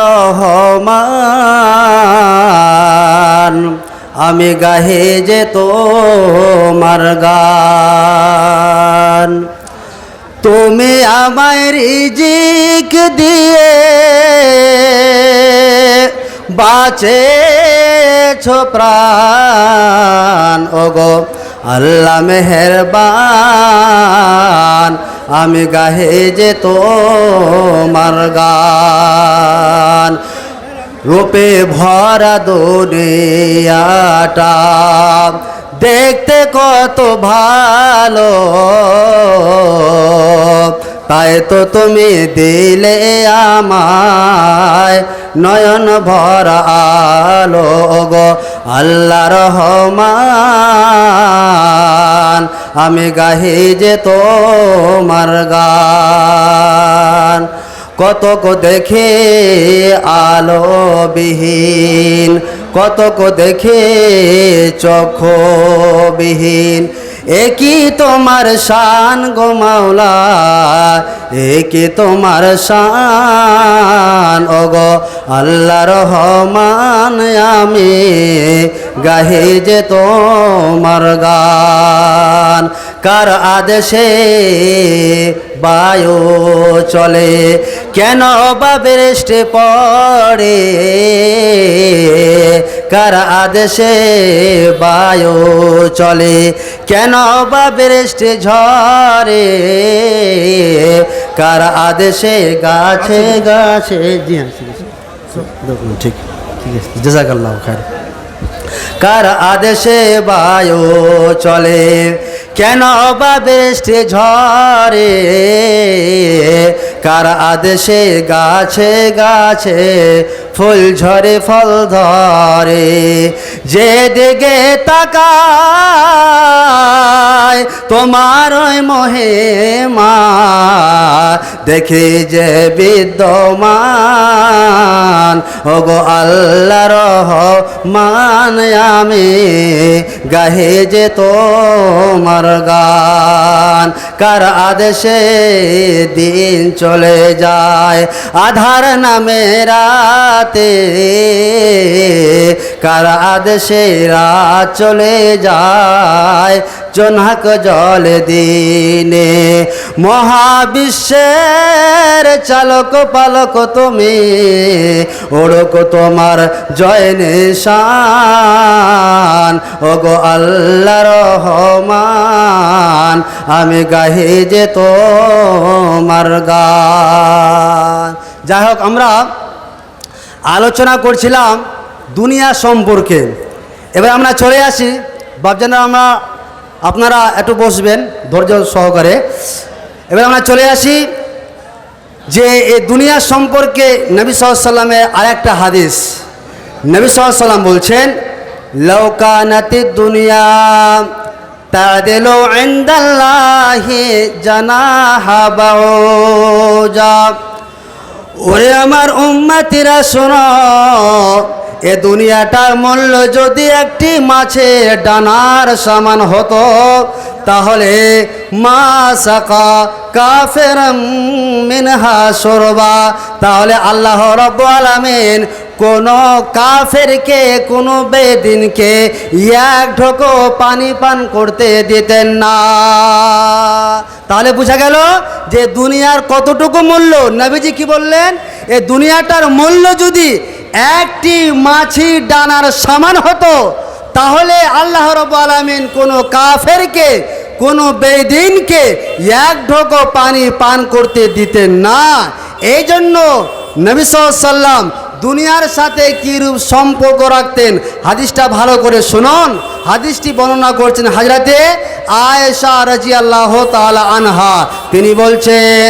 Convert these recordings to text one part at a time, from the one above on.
রহমান, আমি গাহে যে তোমার গান। তুমি আমায় রিজিক দিয়ে বাঁচেছ প্রাণ। ওগো আল্লাহ মেহেরবান আমি গাহে যে তোমার গান, রূপে ভরা দুনিয়াটা। দেখতে কত ভালো, তাই তো তুমি দিলে আমায় নয়ন ভরা আলো গো। আল্লাহ রহমান আমি গাহি যে তোমার গান। কতক দেখে আলো বিহীন কতক দেখে চক্ষবিহীন। একই তোমার শান গো মাওলা একই তোমার শান। ওগো আল্লাহ রহমান, আমি গাহে যে তোমার গান। কার আদেশে বায়ু চলে কেন বা বৃষ্টি পড়ে? কার আদেশে বায়ু চলে কেন বা বৃষ্টি ঝরে? কার আদেশে গাছে গাছে জি হ্যাঁ ঠিক আছে ঠিক। ঠিক আছে জাজাকাল্লাহ খায় কার আদেশে বায়ু চলে? কেন বা বৃষ্টি ঝরে? কার আদেশে গাছে গাছে ফুল ঝরে, ফল ধরে? যে দিকে তাকায় তোমার ওই মোহে মা দেখি যে বিদ্যমান। ওগো আল্লাহ রহমান আমি গাহে যে তোমার গান কার আদেশে দিন চলে যায়? আধার নামে রাতে কার আদেশে রাত চলে যায়? জোনাক জল দিনে মহাবিশ্বের চালক পালক তুমি, ওড়ক তোমার জয় নিশান। ওগো আল্লাহ রহমান, আমি গাহি যে তোমার গান। যাই হোক, আমরা আলোচনা করছিলাম দুনিয়া সম্পর্কে। এবার আমরা চলে আসি। বাবজানা আমরা, আপনারা একটু বসবেন ধৈর্য সহকারে। এবার আমরা চলে আসি যে এই দুনিয়া সম্পর্কে নবী সাল্লামের আর একটা হাদিস। নবী সাল্লাম বলছেন লৌকানাতি দুনিয়া তাদেল ইন্দাল্লাহি জানাহা বাউজা। ওরে আমার উম্মাতিরা শোনো এ দুনিয়াটার মূল্য যদি একটি মাছের ডানার সমান হতো, তাহলে মা সাকা কাফের মিনহা সরবা। তাহলে আল্লাহ রব আলামিন কোন কাফেরকে, কোনো বেদিনকে এক ঢোকো পানি পান করতে দিতেন না। তাহলে বোঝা গেল যে দুনিয়ার কতটুকু মূল্য? নবীজি কি বললেন? এ দুনিয়াটার মূল্য যদি একটি মাছি ডানার সমান হতো, তাহলে আল্লাহ রব আলমিন কোনো কাফেরকে, কোনো বেদিনকে এক ঢোকো পানি পান করতে দিতেন না। এই জন্য নবী সাল্লাম দুনিয়ার সাথে কীরূপ সম্পর্ক রাখতেন, হাদিসটা ভালো করে শুনুন। হাদিসটি বর্ণনা করছেন হাজরাতে আয়েশা রাজি আল্লাহ তালা আনহা। তিনি বলছেন,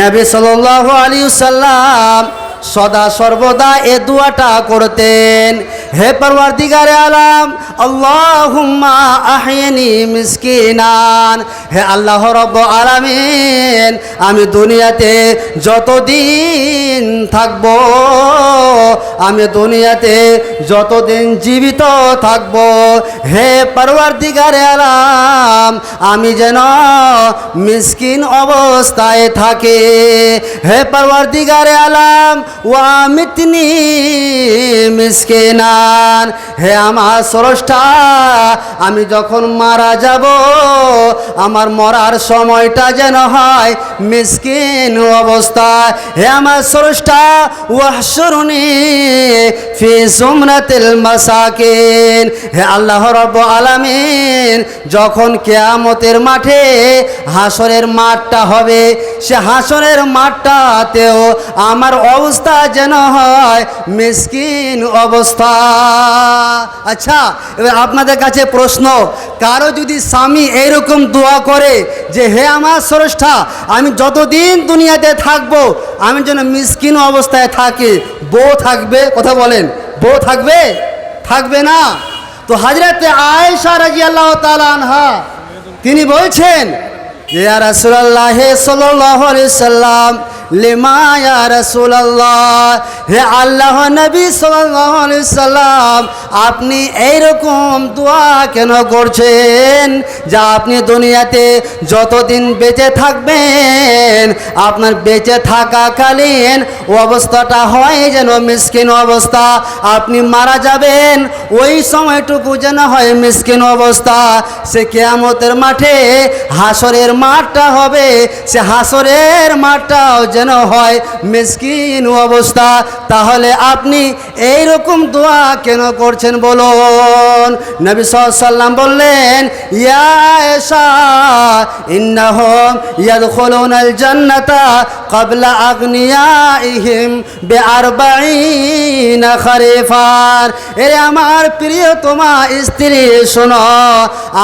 নবী সাল্লাহ আলী সাল্লাম সদা সর্বদা এ দুয়াটা করতেন। হে পরওয়ারদিগারে আলাম, আল্লাহুম্মা আহিনি মিসকিনান। হে আল্লাহ রব্ব আলামিন, আমি দুনিয়াতে যতদিন থাকব, আমি দুনিয়াতে যতদিন জীবিত থাকব। হে পরওয়ার দিগারে আলাম, আমি যেন মিসকিন অবস্থায় থাকে। হে পরওয়ার দিগারে আলাম ওয়া মিতনি মিসকিনান। হে আমার স্রষ্টা, আমি যখন মারা যাব, আমার মরার সময়টা যেন হয় মিসকিন অবস্থা হে আমার স্রষ্টা, ওয়াহশুরনি ফি সুমরাতিল মাসাকিন। হে আল্লাহ রব্ব আলামিন, যখন কেয়ামতের মাঠে হাসরের মাঠটা হবে, সে হাসরের মাঠটাতেও আমার অবস্থা যেন হয় মিসকিন অবস্থা। আচ্ছা এবার আপনাদের কাছে প্রশ্ন, কারও যদি স্বামী এইরকম দোয়া করে যে, হে আমার স্রষ্টা, আমি যতদিন দুনিয়াতে থাকব, আমি যেন মিসকিন অবস্থায় থাকি। বউ থাকবে, কথা বলেন, বউ থাকবে? থাকবে না। তো হাজরাতে আয়েশা রাজি আল্লাহ আনহা, তিনি বলছেন সাল্লাল্লাহু আলাইহি সাল্লাম লিমা ইয়া রাসূলুল্লাহ হে আল্লাহ নবী সাল্লাম, আপনি এইরকম দোয়া কেন করছেন যা আপনি দুনিয়াতে যতদিন বেঁচে থাকবেন, আপনার বেঁচে থাকাকালীন অবস্থাটা হয় যেন মিসকিন অবস্থা। আপনি মারা যাবেন, ওই সময়টুকু যেন হয় মিসকিন অবস্থা। সে কেয়ামতের মাঠে হাসরের মাঠটা হবে, সে হাসরের মাঠটাও যেন হয় মিসকিন অবস্থা। তাহলে আপনি এই রকম দোয়া কেন করছেন বলুন? নবী সাল্লাম বললেন, ইয়া এসা ইন্নাহুম ইয়াদখুলুনাল জান্নাতা ক্বাবলা আগনিয়াইহিম বিআরবাঈনা খরিফান এ আমার প্রিয় তোমা স্ত্রী, শোনো,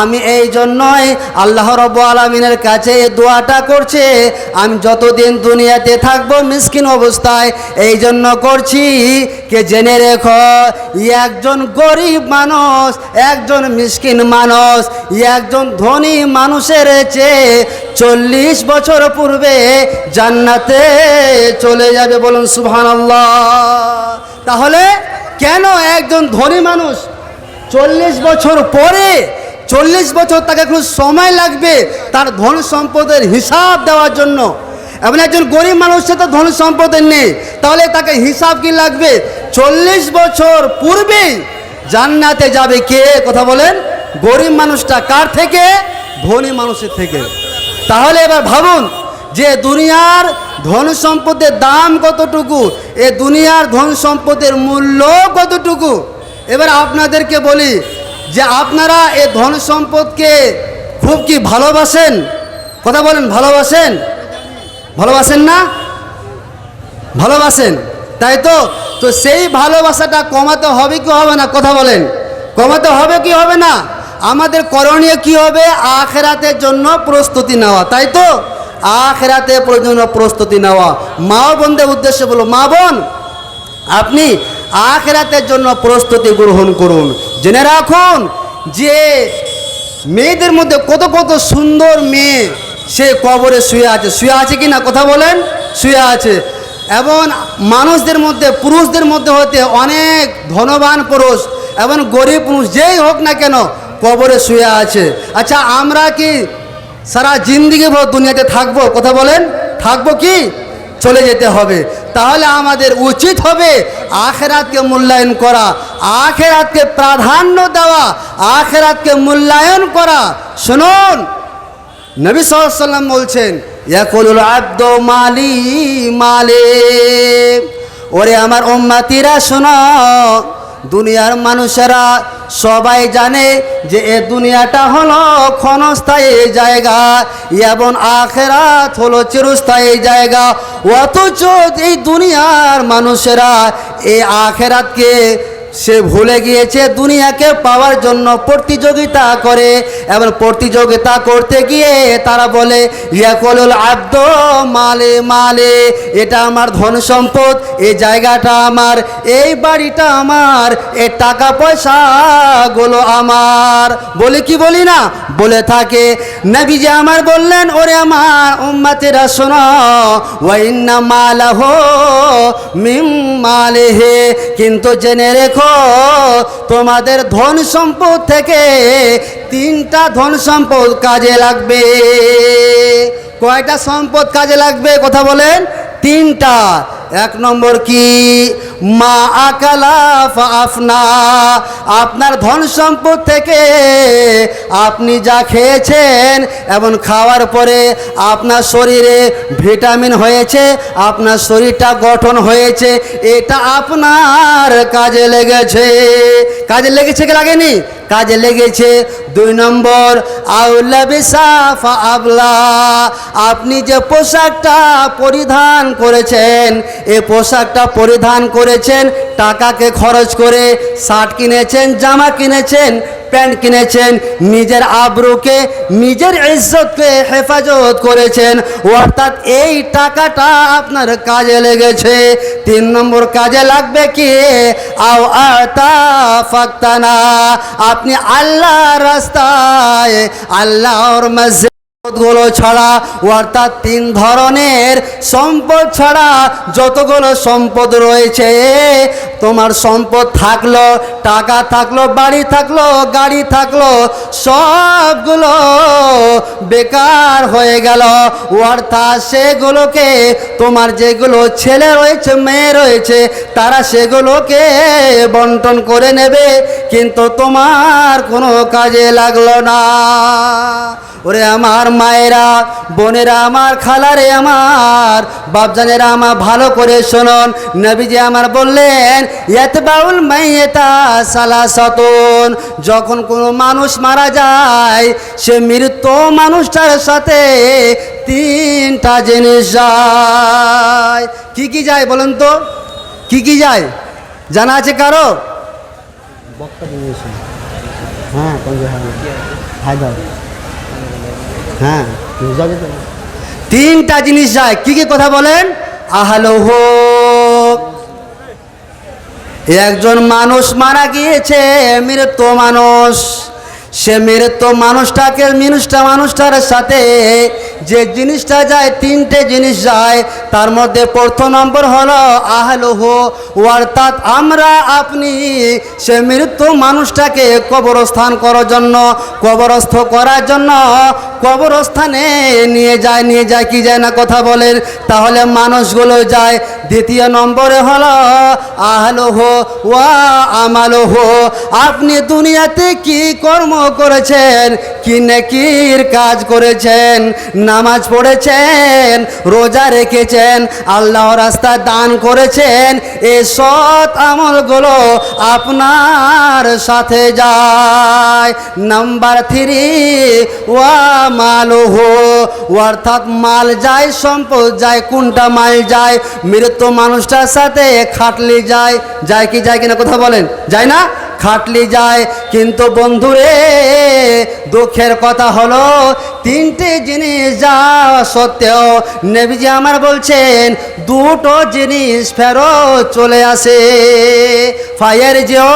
আমি এই জন্যই আল্লাহ রব আলমিনের কাছে এই দোয়াটা করছে। আমি যতদিন দুনিয়াতে থাকব, মিসকিন অবস্থায় এই জন্য করছি কে জেনে রেখো একজন গরিব মানুষ, একজন মিসকিন মানুষ একজন ধনী মানুষের চেয়ে চল্লিশ বছর পূর্বে জান্নাতে চলে যাবে বলুন সুবহান তাহলে কেন একজন ধনী মানুষ চল্লিশ বছর পরে, চল্লিশ বছর তাকে একটু সময় লাগবে তার ধন সম্পদের হিসাব দেওয়ার জন্য? এমন একজন গরিব মানুষের তো ধন সম্পদের নেই, তাহলে তাকে হিসাব কি লাগবে? চল্লিশ বছর পূর্বেই জান্নাতে যাবে কে? কথা বলেন, গরিব মানুষটা কার থেকে? ধনী মানুষের থেকে। তাহলে এবার ভাবুন যে দুনিয়ার ধন সম্পদের দাম কতটুকু, এ দুনিয়ার ধন সম্পদের মূল্য কতটুকু? এবার আপনাদেরকে বলি যে আপনারা এ ধন সম্পদকে খুব কি ভালোবাসেন? কথা বলেন, ভালোবাসেন? ভালোবাসেন না? ভালোবাসেন। তাই তো? তো সেই ভালোবাসাটা কমাতে হবে কি হবে না? কথা বলেন। কমাতে হবে কি হবে না? আমাদের করণীয় কি হবে? আখেরাতের জন্য প্রস্তুতি নেওয়া। তাই তো? আখেরাতে জন্য প্রস্তুতি নেওয়া। মা বোনদের উদ্দেশ্যে বলো, মা বোন, আপনি আখেরাতের জন্য প্রস্তুতি গ্রহণ করুন। জেনে রাখুন যে মেয়েদের মধ্যে কত কত সুন্দর মেয়ে সে কবরে শুয়ে আছে। শুয়ে আছে কি না? কথা বলেন। শুয়ে আছে। এবং মানুষদের মধ্যে, পুরুষদের মধ্যে হতে অনেক ধনবান পুরুষ এবং গরিব পুরুষ যেই হোক না কেন কবরে শুয়ে আছে। আচ্ছা আমরা কি সারা জিন্দিগি ভর দুনিয়াতে থাকব? কথা বলেন। থাকব কি? চলে যেতে হবে। তাহলে আমাদের উচিত হবে আখেরাতকে মূল্যায়ন করা, আখেরাতকে প্রাধান্য দেওয়া, আখেরাতকে মূল্যায়ন করা। শুনুন। নবী সাল্লাম বলছেন মালি মালে। ওরে আমার উম্মাতিরা, শোনো, দুনিয়ার মানুষেরা সবাই জানে যে এ দুনিয়াটা হলো ক্ষণস্থায়ী জায়গা, এবং আখেরাত হলো চিরস্থায়ী জায়গা। অথচ এই দুনিয়ার মানুষেরা এই আখেরাতকে সে ভুলে গিয়েছে দুনিয়াকে পাওয়ার জন্য প্রতিযোগিতা করে। এবং প্রতিযোগিতা করতে গিয়ে তারা বলে আব্দ মালে মালে, এটা আমার ধন সম্পদ এই জায়গাটা আমার, এই বাড়িটা আমার, এ টাকা পয়সা পয়সাগুলো আমার। বলে কি বলি না? বলে থাকে, নবীজি আমার বললেন, ওরে আমার উম্মাতেরা শোনো ওয়াইন্না মালাহ মিম মালেহে, কিন্তু জেনে রেখো তোমাদের ধন সম্পদ থেকে তিনটা ধন সম্পদ কাজে লাগবে। কয়টা সম্পদ কাজে লাগবে, কথা বলেন? তিনটা। এক নম্বর কি? মা আকালা আফনা। আপনার ধন সম্পদ থেকে আপনি যা খেয়েছেন এবং খাওয়ার পরে আপনার শরীরে ভিটামিন হয়েছে, আপনার শরীরটা গঠন হয়েছে, এটা আপনার কাজে লেগেছে। কাজে লেগেছে কি লাগেনি? কাজে লেগেছে। দুই নম্বর, আউলা বিসাফা আবলা। আপনি যে পোশাকটা পরিধান করেছেন, এ পোশাকটা পরিধান করেছেন, টাকাকে খরচ করে শার্ট কিনেছেন, জামা কিনেছেন, প্যান্ট কিনেছেন, নিজের আবরুকে, নিজের ইজ্জতকে হেফাজত করেছেন। অর্থাৎ এই টাকাটা আপনার কাজে লেগেছে। তিন নম্বর কাজে লাগবে কি? আও আতা ফাক্তানা। আপনি আল্লাহ রাস্তায়, আল্লাহর মসজিদ সম্পদগুলো ছাড়া অর্থাৎ তিন ধরনের সম্পদ ছাড়া যতগুলো সম্পদ রয়েছে, তোমার সম্পদ থাকল, টাকা থাকল, বাড়ি থাকল, গাড়ি থাকল, সবগুলো বেকার হয়ে গেল। অর্থাৎ সেগুলোকে তোমার যেগুলো ছেলে রয়েছে, মেয়ে রয়েছে, তারা সেগুলোকে বন্টন করে নেবে, কিন্তু তোমার কোনো কাজে লাগল না। ওরে আমার মায়েরা, বোনেরা আমার, খালারে আমার, বাপজানেরা আমার, ভালো করে শোনন। নবীজি আমার বললেন, ইয়াতবাউল মাইয়েতা সালাসাতুন। যখন কোনো মানুষ মারা যায়, সে মৃত মানুষটার সাথে তিনটা জিনিস যায়। কি কি যায় বলেন তো? কি কি যায়? জানা আছে কারও? হ্যাঁ হায়দার। হ্যাঁ। যাবে তো। তিনটা জিনিস যায়। কি কি কথা বলেন? আহালো হোক একজন মানুষ মারা গিয়েছে মৃত মানুষ। সে মৃত মানুষটাকে মানুষটা মানুষটার সাথে যে জিনিসটা যায়, তিনটে জিনিস যায়, তার মধ্যে প্রথম নম্বর হলো আহলহ অর্থাৎ আমরা আপনি সে মৃত্যু মানুষটাকে কবরস্থান করার জন্য, কবরস্থ করার জন্য কবরস্থানে নিয়ে যায় নিয়ে যায়, কি যায় না কথা বলেন? তাহলে মানুষগুলো যায়। দ্বিতীয় নম্বরে হলো আহলহ ওয়া আমালহ, আপনি দুনিয়াতে কি কর্ম করেছেন? কি নেকির কাজ করেছেন? নামাজ পড়েছেন, রোজা রেখেছেন, আল্লাহ রাস্তা দান করেছেন এই সৎ আমলগুলো আপনার সাথে যায়। নাম্বার থ্রি, ওয়া মালহ, অর্থাৎ মাল যায়, সম্পদ যায়, কোনটা মাল যায়, মৃত মানুষটার সাথে খাটলি যায় যায় কি, যায় কিনা কথা বলেন, যায় না? খাটলি যায়। কিন্তু বন্ধুরে, দুঃখের কথা হলো, তিনটে জিনিস যাওয়া সত্ত্বেও নেবিজি আমার বলছেন, দুটো জিনিস ফেরত চলে আসে। ফায়ার যেও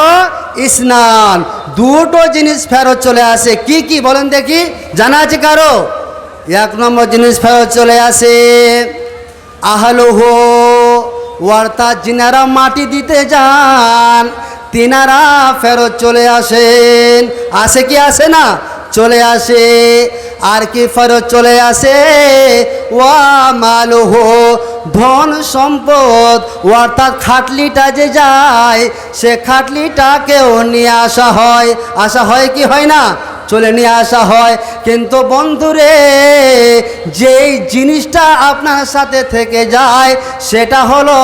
স্নান দুটো জিনিস ফেরত চলে আসে। কি কি বলেন দেখি, জানা আছে কারও? এক নম্বর জিনিস ফেরত চলে আসে, আহলুহ অর্থাৎ যিনারা মাটি দিতে যান, তিনারা ফেরত চলে আসেন। আসে কি আসে না? চলে আসে। আর কি ফেরত চলে আসে? ওয়া মালুহ, ধন সম্পদ। অর্থাৎ খাটলিটা যে যায়, সে খাটলিটাকেও নিয়ে আসা হয়। আসা হয় কি হয় না? চলে নিয়ে আসা হয়। কিন্তু বন্ধুরে, যেই জিনিসটা আপনার সাথে থেকে যায়, সেটা হলো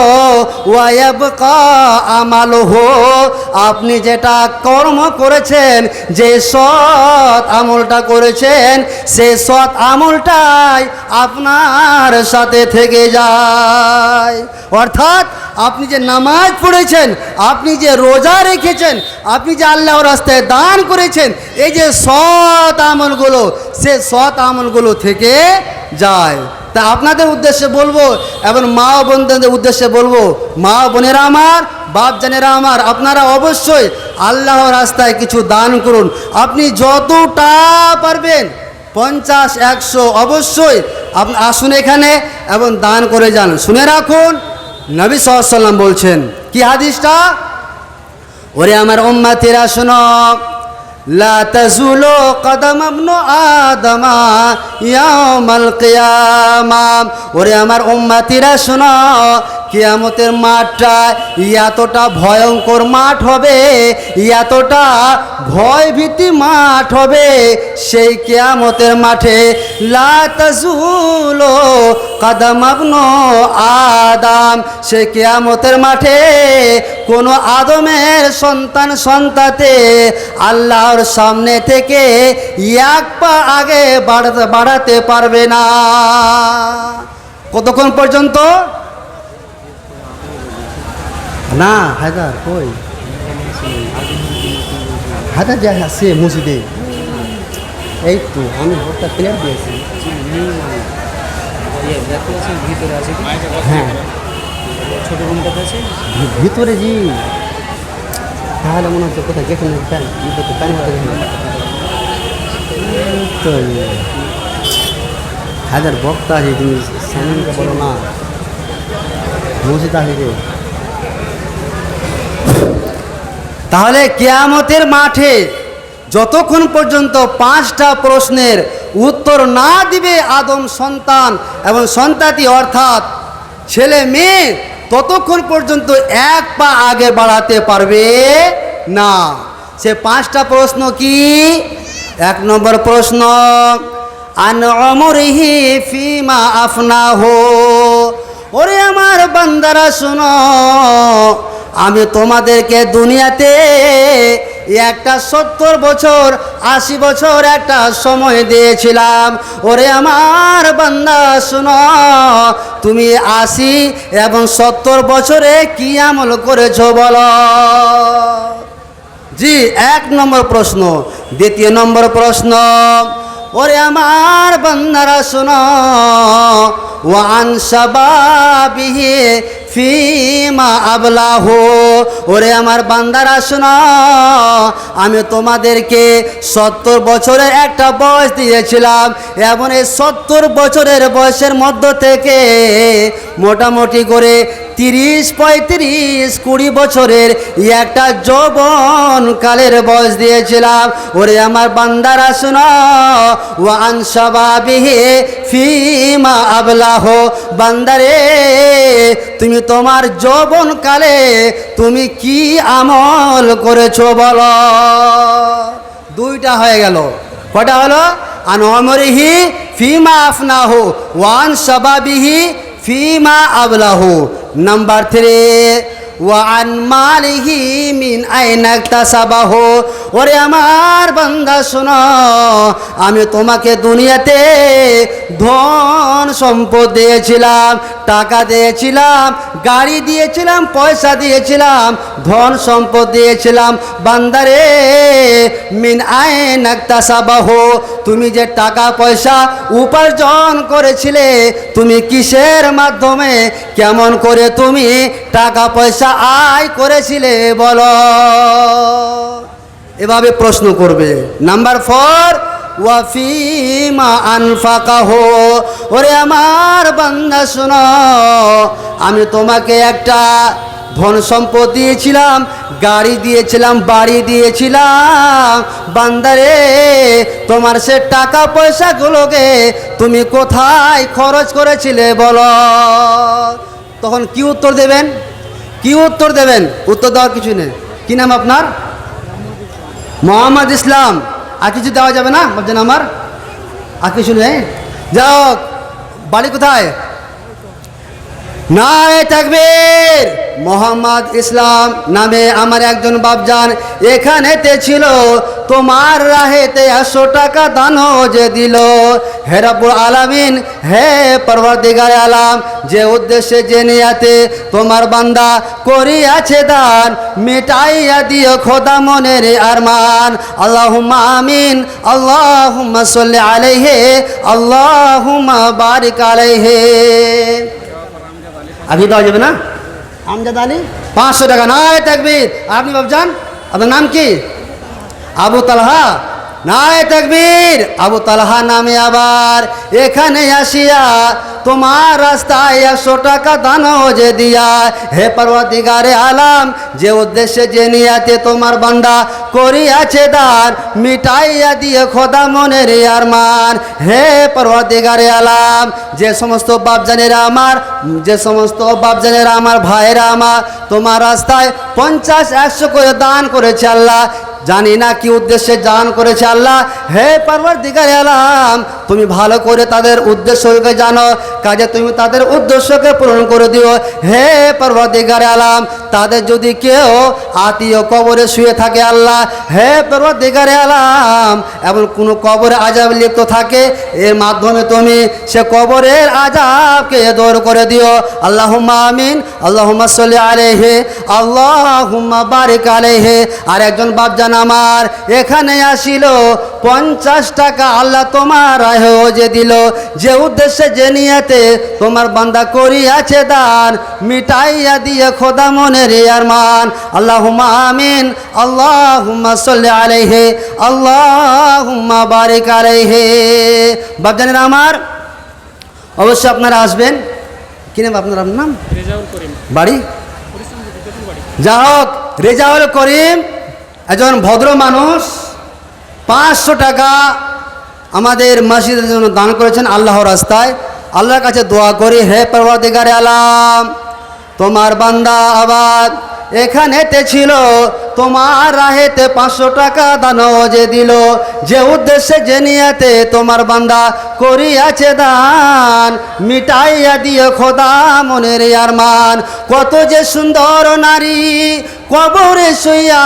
ওয়াবকা আমালহ। আপনি যেটা কর্ম করেছেন, যে সৎ আমলটা করেছেন, সে সৎ আমলটাই আপনার সাথে থেকে যায়। অর্থাৎ আপনি যে নামাজ পড়েছেন, আপনি যে রোজা রেখেছেন, আপনি যে আল্লাহর রাস্তায় দান করেছেন, এই যে সৎ আমলগুলো, সে সৎ আমলগুলো থেকে যায়। তা আপনাদের উদ্দেশ্যে বলব, এবং মা বোনদের উদ্দেশ্যে বলব, মা বোনেরা আমার, বাপ জানেরা আমার, আপনারা অবশ্যই আল্লাহ রাস্তায় কিছু দান করুন। আপনি যতটা পারবেন, পঞ্চাশ, একশো অবশ্যই আসুন এখানে এবং দান করে যান। শুনে রাখুন, নবী সাল্লাম বলছেন, কি হাদিসটা? ওরে আমার উম্মাতিরা, শোনো। লা তাজুলু কদম ইবনু আদমা ইয়াউমাল কিয়ামা। ওরে আমার উম্মাতিরা শোনো, কিয়ামতের মাঠটা এতটা ভয়ঙ্কর মাঠ হবে, এতটা ভয়ভীতি মাঠ হবে, সেই কিয়ামতের মাঠে লা তাজুলু কদম ইবনু আদম সেই কিয়ামতের মাঠে কোনো আদমের সন্তান সন্তাতে আল্লাহর সামনে থেকে এক পা আগে বাড়াতে বাড়াতে পারবে না। কতক্ষণ পর্যন্ত? না, হায়দার, কই? হায়দার যে আছে মসজিদে। এই তো, আমি ভোটটা ক্লিয়ার দিয়েছি। দেখতে পাচ্ছি ভিতরে আছে হ্যাঁ। ছোট রুমটাতে আছে? ভিতরে জি। তাহলে মনে হচ্ছে কোথায়? যেখানে প্যান ভিতরে প্যান হাতে তো ইয়ে। হাজার বক্তা আছে তুমি সামনে বলো না। মসজিদ আছে যে। তাহলে কেয়ামতের মাঠে যতক্ষণ পর্যন্ত পাঁচটা প্রশ্নের উত্তর না দিবে আদম সন্তান, এবং সন্তাতি অর্থাৎ ছেলে মেয়ে ততক্ষণ পর্যন্ত এক পা আগে বাড়াতে পারবে না। সে পাঁচটা প্রশ্ন কি? এক নম্বর প্রশ্ন, আন অমরিহি ফিমা আফনা হো ওরে আমার বান্দারা, শোনো আমি তোমাদেরকে দুনিয়াতে একটা সত্তর বছর, আশি বছর একটা সময় দিয়েছিলাম। ওরে আমার বান্দা, শোনো, তুমি আশি এবং সত্তর বছরে কি আমল করেছ বলো? জি, এক নম্বর প্রশ্ন। দ্বিতীয় নম্বর প্রশ্ন, ওরে আমার বান্দারা, শোনো ওয়ান সাবাবিহি ফিমা আবলাহ। ওরে আমার বান্দারা, শোনো। আমি তোমাদেরকে সত্তর বছরের একটা বয়স দিয়েছিলাম। এমন এই সত্তর বছরের বয়সের মধ্য থেকে মোটামুটি করে তিরিশ পঁয়ত্রিশ, কুড়ি বছরের একটা যৌবন কালের বয়স দিয়েছিলাম। ওরে আমার বান্দারা শোনো ওয়ান সবাবিহে ফিমা আবলাহ। বান্দারে, তুমি তোমার যৌবন কালে তুমি কি আমল করেছ বলো। দুইটা হয়ে গেল। কটা হলো? আন অমরিহি ফিমা আফনাহু ওয়ান সবাবিহি ফিমা আবলাহু নাম্বার থ্রি ওয়ান মালিহি মিন আইনাক তাসাবাহু। ওরে আমার বান্দা, শোনো, আমি তোমাকে দুনিয়াতে ধন সম্পদ দিয়েছিলাম, টাকা দিয়েছিলাম, গাড়ি দিয়েছিলাম, পয়সা দিয়েছিলাম, ধন সম্পদ দিয়েছিলাম। বান্দারে মিন আইনাক তাসাবাহু, তুমি যে টাকা, পয়সা উপার্জন করেছিলে, তুমি কিসের মাধ্যমে, কেমন করে তুমি টাকা, পয়সা আয় করেছিলে, বলো। এভাবে প্রশ্ন করবে। নাম্বার ফোর ওয়াফিমা আনফাকাহ। ওরে আমার বান্দা, শোনো, আমি তোমাকে একটা ধন সম্পদ দিয়েছিলাম, গাড়ি দিয়েছিলাম, বাড়ি দিয়েছিলাম। বান্দারে তোমার সে টাকা পয়সাগুলোকে তুমি কোথায় খরচ করেছিলে, বলো। তখন কি উত্তর দেবেন? কি উত্তর দেবেন? উত্তর দেওয়ার কিছু নেই। কি নাম আপনার? মোহাম্মদ ইসলাম। আর কিছু দেওয়া যাবে না? ভাবছেন আমার? আর কিছু নেই? যাও বাড়ি কোথায়? নাই তাকবীর। মোহাম্মদ ইসলাম নামে আমার একজন বাপজান, এখানেতে ছিল, তোমার রাহেতে একশো টাকা দানও যে দিল। হে রব্বুল আলামিন, হে পরবর্তীগার আলাম, যে উদ্দেশ্যে, যে নিয়াতে তোমার বান্দা করিয়াছে দান, মিটাইয়া দিও খোদা মনের আরমান। আল্লাহুম্মা আমিন, আল্লাহুম্মা সাল্লি আলাইহি, আল্লাহুম্মা বারিক আলাইহি। আগে দেওয়া যাবে না? আমজাদ আলী? পাঁচশো টাকা। নয় তাকবির। আপনি ভাবছেন আপনার নাম কি? আবু তালহা। নাই তাকবীর, আবু তালহা নামে আবার, এখানে আসিয়া তোমার রাস্তায় একশো টাকা দানও যে দিয়া। হে পর্বতিকারে আলাম, যে উদ্দেশ্যে, যে নিয়াতে তোমার বান্দা করিয়াছে দান, মিটাইয়া দিয়ে খোদা মনের আরমান হে পর্বতিকারে আলাম, যে সমস্ত বাপজানেরা আমার, যে সমস্ত বাপজানেরা আমার, ভাইয়েরা আমার, তোমার রাস্তায় পঞ্চাশ, একশো করে দান করেছে আল্লাহ। জানি না কি উদ্দেশ্যে দান করেছে আল্লাহ। হে পারবার দিগার আলাম, তুমি ভালো করে তাদের উদ্দেশ্যকে জানো, কাজে তুমি তাদের উদ্দেশ্যকে পূরণ করে দিও। হে পার্বর দিগার আলাম, তাদের যদি কেউ আত্মীয় কবরে শুয়ে থাকে আল্লাহ, হে পার্বর দিগার আলাম এমন কোনো কবরে আজাব লিপ্ত থাকে, এর মাধ্যমে তুমি সে কবরের আজাবকে দূর করে দিও। আল্লাহ আমিন আল্লাহ সাল্লি আলাইহি, আল্লাহুম্মা বারিক আলাইহি। আর একজন আমার এখানে আসিল পঞ্চাশ টাকা আল্লাহ তোমার যে দিল। যে উদ্দেশ্যে যে নিয়াতে তোমার বান্দা করিয়াছে দান মিটাইয়া দিয়ে খোদা মনের আরমান। আল্লাহুম্মা আমিন আল্লাহুম্মা সাল্লি আলাইহি আল্লাহুম্মা বারিক আলাইহি। বাপজানেরা আমার অবশ্যই আপনারা আসবেন। কি নাম আপনার? নাম? বাড়ি? যা হোক রেজাউল করিম একজন ভদ্র মানুষ পাঁচশো টাকা আমাদের মসজিদের জন্য দান করেছেন আল্লাহর রাস্তায়। আল্লাহর কাছে দোয়া করি, হে পর্বতিকারে আলাম, তোমার বান্দা আবার এখানেতে ছিল, তোমার রাহেতে পাঁচশো টাকা দান যে দিল। যে উদ্দেশ্যে, যে নিয়াতে তোমার বান্দা করিয়াছে দান, মিটাইয়া দিয়ে খোদা মনের আর মান কত যে সুন্দর নারী কবরে শুইয়া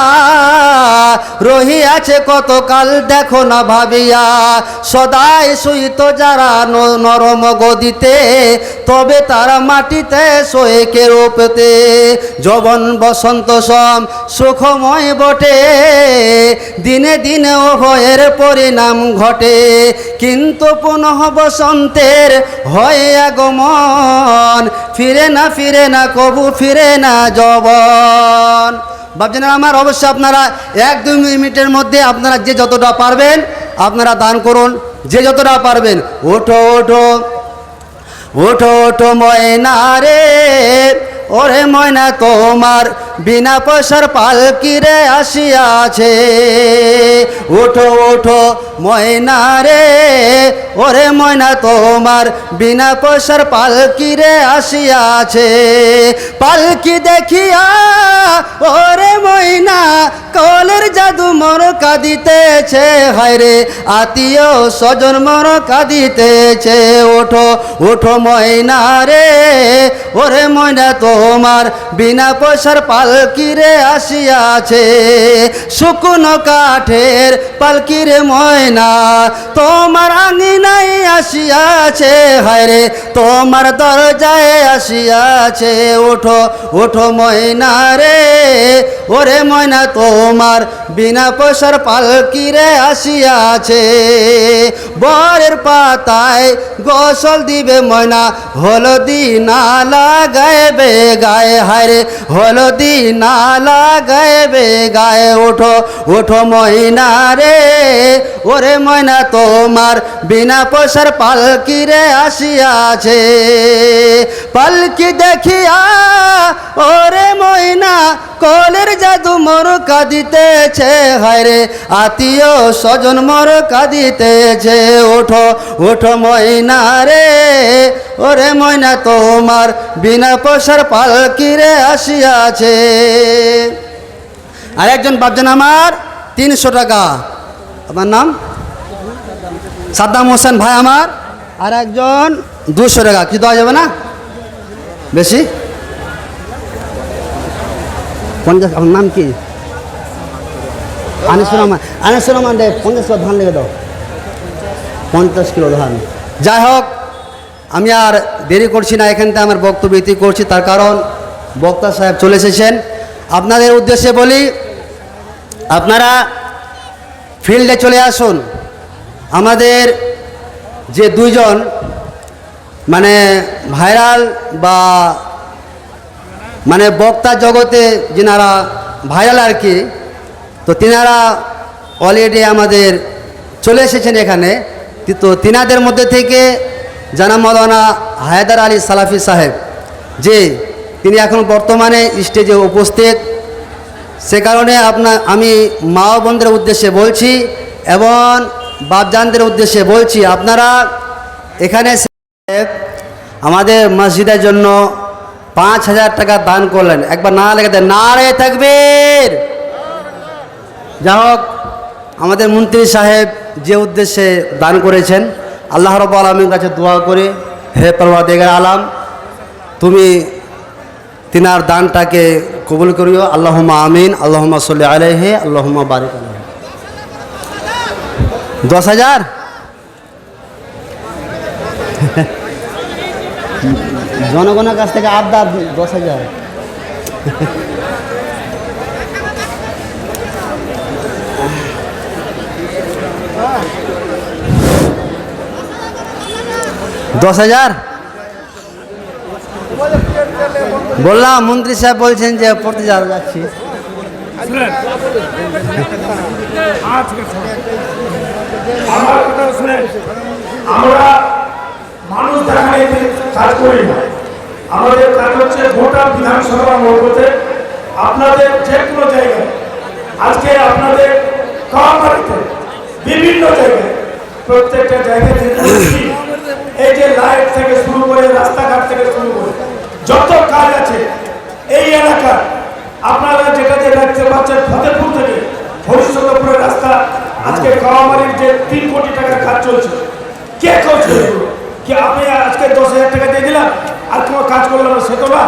রহিয়াছে কত কাল দেখো না ভাবিয়া। সদাই শুইত যারা নরম গদিতে, তবে তারা মাটিতে শোয়ে কেরোপেতে যবন বসন্ত সম, সুখময় বটে। দিনে দিনে উভয়ের পরিণাম ঘটে। কিন্তু পুনঃ বসন্তের হয় আগমন, ফিরে না ফিরে না, কবু ফিরে না যবন। ভাবছেন আমার অবশ্যই আপনারা এক দুই মিনিটের মধ্যে আপনারা যে যতটা পারবেন আপনারা দান করুন। যে যতটা পারবেন। ওঠো ওঠো। ওঠো ওঠো ময়না রে। ওরে ময়না তোমার, বিনা পয়সার পালকিরে আসিয়াছে? ওঠো ওঠো ময়না রে, ওরে ময়না তোমার, বিনা পয়সার পালকিরে আসিয়াছে? পালকি দেখিয়া ওরে ময়না কলের জাদু মর কাঁদিতেছে হায়রে আত্মীয় স্বজন মর কাঁদিতেছে ওঠো ওঠো ময়না রে, ওরে ময়না তোমার বিনা পয়সার পালকিরে আসিয়াছে, শুকনো কাঠের পালকিরে ময়না তোমার আঙিনাই আসিয়াছে। হায়রে, তোমার দরজায় আসিয়াছে, ওঠো ওঠো ময়না রে। ওরে ময়না, তোমার বিনা পয়সার পালকিরে আসিয়াছে। বরের পাতায় গোসল দিবে ময়না হলদি না লাগাইবে গায়ে হায়রে হলদি না লাগাইবে গায়ে। ওঠো ওঠো ময়না রে, ওরে ময়না তোমার বিনা পয়সার পালকিরে আসিয়াছে। পালকি দেখিয়া, ওরে ময়না, কলের জাদু মোর কাঁদিতেছে হায়রে আত্মীয় স্বজন মোর কাঁদিতেছে ওঠো ওঠো ময়না রে ওরে ময়না, তোমার বিনা পয়সার পালকিরে আসিয়াছে? আর একজন বাপজন আমার, তিনশো টাকা। আমার নাম? সাদ্দাম হোসেন ভাই আমার। আর একজন দুশো টাকা। কি দেওয়া যাবে না? বেশি? পঞ্চাশ নাম কি? আনিসুর রহমান। আনিসুর রহমান দে, পঞ্চাশ কিলো ধান লেগে দাও। পঞ্চাশ কিলো ধান। যাই হোক আমি আর দেরি করছি না, এখান থেকে আমার বক্তব্য ইতি করছি। তার কারণ বক্তা সাহেব চলে এসেছেন। আপনাদের উদ্দেশ্যে বলি, আপনারা ফিল্ডে চলে আসুন। আমাদের যে দুইজন মানে ভাইরাল বা মানে বক্তা জগতে যেনারা ভাইরাল আর কি, তো তিনারা অলরেডি আমাদের চলে এসেছেন এখানে। তো তিনাদের মধ্যে থেকে জানা মৌলানা হায়দার আলী সালাফি সাহেব, যে তিনি এখন বর্তমানে স্টেজে উপস্থিত। সে কারণে আপনার আমি মা বোনদের উদ্দেশ্যে বলছি এবং বাপজানদের উদ্দেশ্যে বলছি, আপনারা এখানে আমাদের মসজিদের জন্য পাঁচ হাজার টাকা দান করলেন। একবার না লেগে দেন না রে থাকবীর যা হোক, আমাদের মন্ত্রী সাহেব যে উদ্দেশ্যে দান করেছেন আল্লাহ রব আলমীর কাছে দোয়া করে, হে পরবা দেগার আলাম, তুমি তিনার দানটাকে কবুল করিও। আল্লাহমা আমিন আল্লাহমা সাল্লি আলাইহে আল্লাহমা বারিক আলাইহি। দশ হাজার? জনগণের কাছ থেকে আবদার দশ হাজার। দশ হাজার বললাম, মন্ত্রী সাহেব বলছেন যে পড়তে যা যাচ্ছি। আমার মানুষ দেখানে কাজ করি না আমাদের কাজ হচ্ছে গোটা বিধানসভা মর্গতে আপনাদের যে কোনো জায়গায়, আজকে আপনাদের কামারিতে বিভিন্ন জায়গায়, প্রত্যেকটা জায়গায় যে দেখছি, এই যে লাইট থেকে শুরু করে, রাস্তাঘাট থেকে শুরু করে, যত কাজ আছে এই এলাকা, আপনারা যেটা যে দেখতে পাচ্ছেন ফতেপুর থেকে ভবিষ্যতপুরের রাস্তা, আজকে কামারির যে তিন কোটি টাকার কাজ চলছে। কে করছে? কি আমি আজকে দশ হাজার টাকা দিয়ে দিলাম? আর কোনো কাজ করলাম না, সে তো না।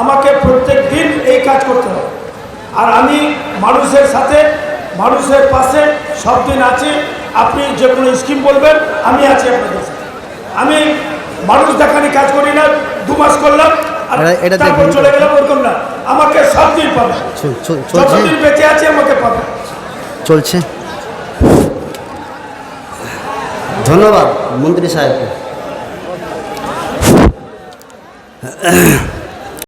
আমাকে প্রত্যেক দিন এই কাজ করতে হবে আর আমি মানুষের সাথে, মানুষের পাশে সব দিন আছি। আপনি যে কোনো স্কিম বলবেন, আমি আছি আপনাদের সাথে। আমি মানুষ দেখানি কাজ করি না দু মাস করলাম আর এটা- তারপর চলে গেলাম ওরকম না। আমাকে সব দিন পাবে। যতদিন বেঁচে আছে আমাকে পাবে। চলছে। ধন্যবাদ মন্ত্রী সাহেবকে।